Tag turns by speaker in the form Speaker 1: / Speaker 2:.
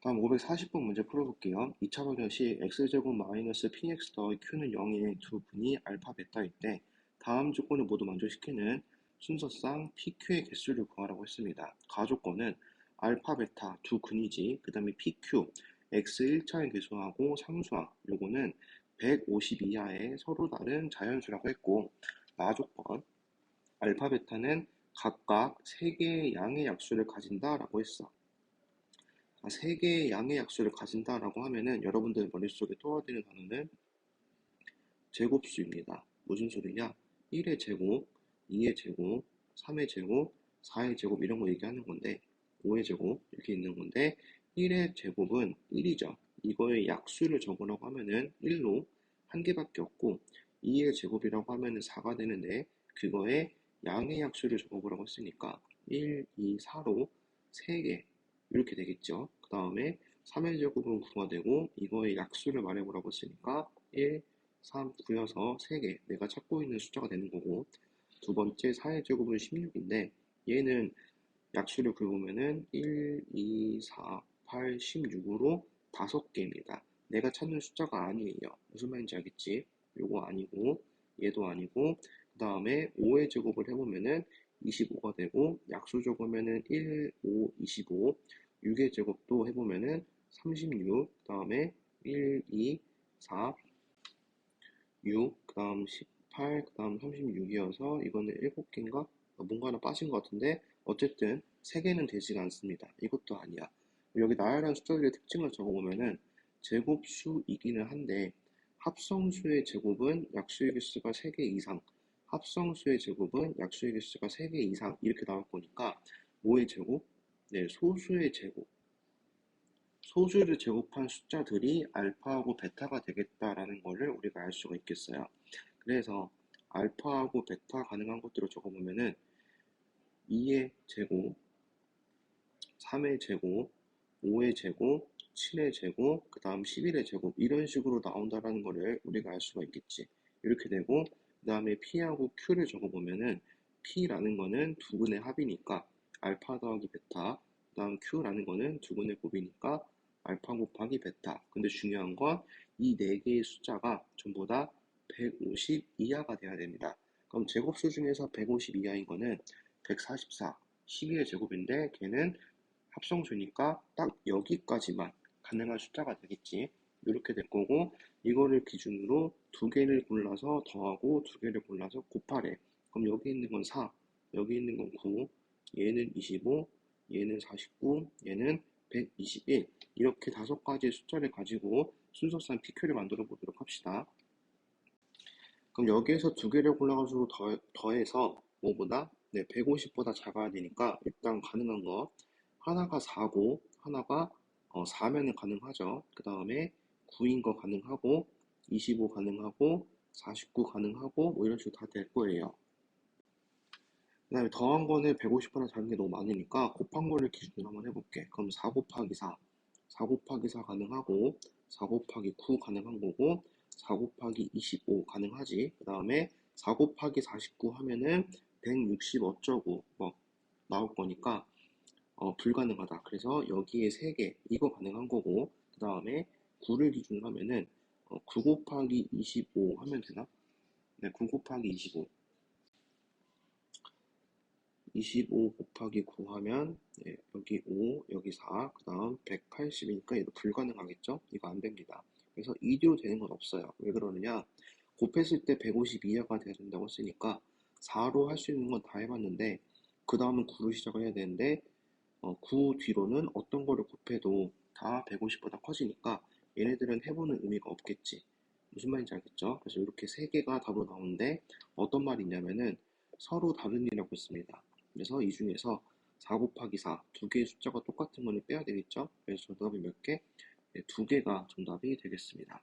Speaker 1: 다음 540번 문제 풀어볼게요. 2차 방정 시 x제곱 마이너스 px 더하기 q는 0의 두 분이 알파 베타일 때 다음 조건을 모두 만족시키는 순서상 pq의 개수를 구하라고 했습니다. 가조건은 알파 베타 두 근이지 그 다음에 pq x 1차의 개수하고 상수항 요거는 150 이하의 서로 다른 자연수라고 했고 나조건 알파 베타는 각각 3개의 양의 약수를 가진다 라고 했어. 아, 세 개의 양의 약수를 가진다라고 하면은 여러분들 머릿속에 떠올리는 단어는 제곱수입니다. 무슨 소리냐? 1의 제곱, 2의 제곱, 3의 제곱, 4의 제곱 이런 거 얘기하는 건데 5의 제곱 이렇게 있는 건데 1의 제곱은 1이죠. 이거의 약수를 적으라고 하면은 1로 한 개밖에 없고 2의 제곱이라고 하면은 4가 되는데 그거의 양의 약수를 적어보라고 했으니까 1, 2, 4로 3개 이렇게 되겠죠. 그 다음에 3의 제곱은 9가 되고 이거의 약수를 말해보라고 했으니까 1, 3, 9여서 3개 내가 찾고 있는 숫자가 되는 거고 두 번째 4의 제곱은 16인데 얘는 약수를 긁으면은 1, 2, 4, 8, 16으로 5개입니다. 내가 찾는 숫자가 아니에요. 무슨 말인지 알겠지? 요거 아니고 얘도 아니고 그 다음에 5의 제곱을 해보면은 25가 되고 약수 적으면은 1, 5, 25 6의 제곱도 해보면은 36, 그 다음에 1, 2, 4, 6, 그 다음 18, 그 다음 36이어서 이거는 7개인가? 뭔가 하나 빠진 것 같은데 어쨌든 3개는 되지가 않습니다. 이것도 아니야. 여기 나열한 숫자들의 특징을 적어보면은 제곱수이기는 한데 합성수의 제곱은 약수의 개수가 3개 이상 합성수의 제곱은 약수의 개수가 3개 이상 이렇게 나올 거니까 5의 제곱, 네, 소수의 제곱. 소수를 제곱한 숫자들이 알파하고 베타가 되겠다라는 것을 우리가 알 수가 있겠어요. 그래서 알파하고 베타 가능한 것들을 적어보면은 2의 제곱, 3의 제곱, 5의 제곱, 7의 제곱, 그 다음 11의 제곱 이런 식으로 나온다라는 것을 우리가 알 수가 있겠지. 이렇게 되고 그 다음에 P하고 Q를 적어보면은 P라는 거는 두 근의 합이니까 알파 더하기 베타 그 다음 Q라는 거는 두 근의 곱이니까 알파 곱하기 베타 근데 중요한 건 이 네 개의 숫자가 전부 다 150 이하가 돼야 됩니다. 그럼 제곱수 중에서 150 이하인 거는 144, 12의 제곱인데 걔는 합성수니까 딱 여기까지만 가능한 숫자가 되겠지. 이렇게 될 거고 이거를 기준으로 두 개를 골라서 더하고 두 개를 골라서 곱하래. 그럼 여기 있는 건 4, 여기 있는 건 9, 얘는 25, 얘는 49, 얘는 121 이렇게 다섯 가지의 숫자를 가지고 순서상 PQ를 만들어 보도록 합시다. 그럼 여기에서 두 개를 골라가지고 더, 더해서 뭐보다? 네, 150보다 작아야 되니까 일단 가능한 거 하나가 4고 하나가 어, 4면은 가능하죠. 그 다음에 9인 거 가능하고 25 가능하고 49 가능하고 뭐 이런 식으로 다 될 거예요. 그 다음에 더한 거는 150보다 작은 게 너무 많으니까 곱한 거를 기준으로 한번 해볼게. 그럼 4 곱하기 4, 4 곱하기 4 가능하고 4 곱하기 9 가능한 거고 4 곱하기 25 가능하지. 그 다음에 4 곱하기 49 하면은 160 어쩌고 뭐 나올 거니까 어, 불가능하다. 그래서 여기에 3개 이거 가능한 거고 그 다음에 9를 기준으로 하면은 어, 9 곱하기 25 하면 되나? 네, 9 곱하기 25 25 곱하기 9 하면 네, 여기 5, 여기 4, 그 다음 180이니까 얘도 불가능하겠죠? 이거 안 됩니다. 그래서 2도 되는 건 없어요. 왜 그러느냐? 곱했을 때 150 이하가 돼야 된다고 했으니까 4로 할 수 있는 건 다 해봤는데 그 다음은 9로 시작을 해야 되는데 어, 9 뒤로는 어떤 거를 곱해도 다 150보다 커지니까 얘네들은 해보는 의미가 없겠지. 무슨 말인지 알겠죠? 그래서 이렇게 세 개가 답으로 나오는데 어떤 말이 있냐면은 서로 다른 이라고 했습니다. 그래서 이 중에서 4 곱하기 4, 두 개의 숫자가 똑같은 거는 빼야 되겠죠? 그래서 정답이 몇 개? 네, 두 개가 정답이 되겠습니다.